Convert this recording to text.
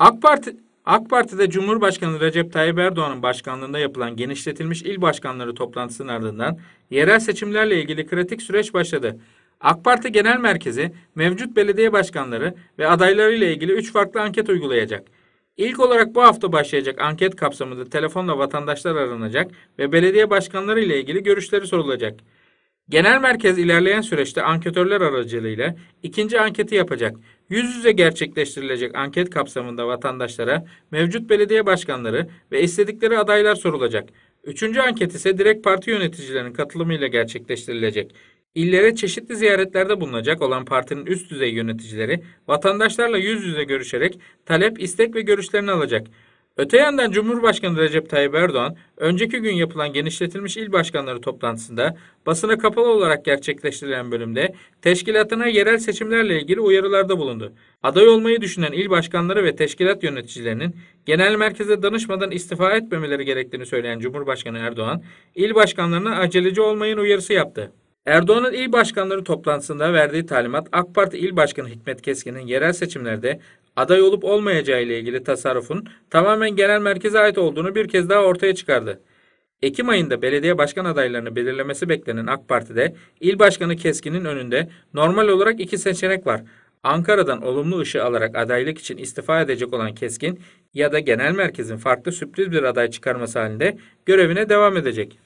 AK Parti AK Parti'de Cumhurbaşkanı Recep Tayyip Erdoğan'ın başkanlığında yapılan genişletilmiş il başkanları toplantısının ardından yerel seçimlerle ilgili kritik süreç başladı. AK Parti Genel Merkezi mevcut belediye başkanları ve adaylarıyla ilgili 3 farklı anket uygulayacak. İlk olarak bu hafta başlayacak anket kapsamında telefonla vatandaşlar aranacak ve belediye başkanları ile ilgili görüşleri sorulacak. Genel merkez ilerleyen süreçte anketörler aracılığıyla ikinci anketi yapacak. Yüz yüze gerçekleştirilecek anket kapsamında vatandaşlara mevcut belediye başkanları ve istedikleri adaylar sorulacak. Üçüncü anket ise direkt parti yöneticilerinin katılımıyla gerçekleştirilecek. İllere çeşitli ziyaretlerde bulunacak olan partinin üst düzey yöneticileri vatandaşlarla yüz yüze görüşerek talep, istek ve görüşlerini alacak. Öte yandan Cumhurbaşkanı Recep Tayyip Erdoğan, önceki gün yapılan genişletilmiş il başkanları toplantısında basına kapalı olarak gerçekleştirilen bölümde teşkilatına yerel seçimlerle ilgili uyarılarda bulundu. Aday olmayı düşünen il başkanları ve teşkilat yöneticilerinin genel merkeze danışmadan istifa etmemeleri gerektiğini söyleyen Cumhurbaşkanı Erdoğan, il başkanlarına aceleci olmayın uyarısı yaptı. Erdoğan'ın il başkanları toplantısında verdiği talimat AK Parti İl Başkanı Hikmet Keskin'in yerel seçimlerde aday olup olmayacağı ile ilgili tasarrufun tamamen genel merkeze ait olduğunu bir kez daha ortaya çıkardı. Ekim ayında belediye başkan adaylarını belirlemesi beklenen AK Parti'de il başkanı Keskin'in önünde normal olarak iki seçenek var. Ankara'dan olumlu ışığı alarak adaylık için istifa edecek olan Keskin ya da genel merkezin farklı sürpriz bir aday çıkarması halinde görevine devam edecek.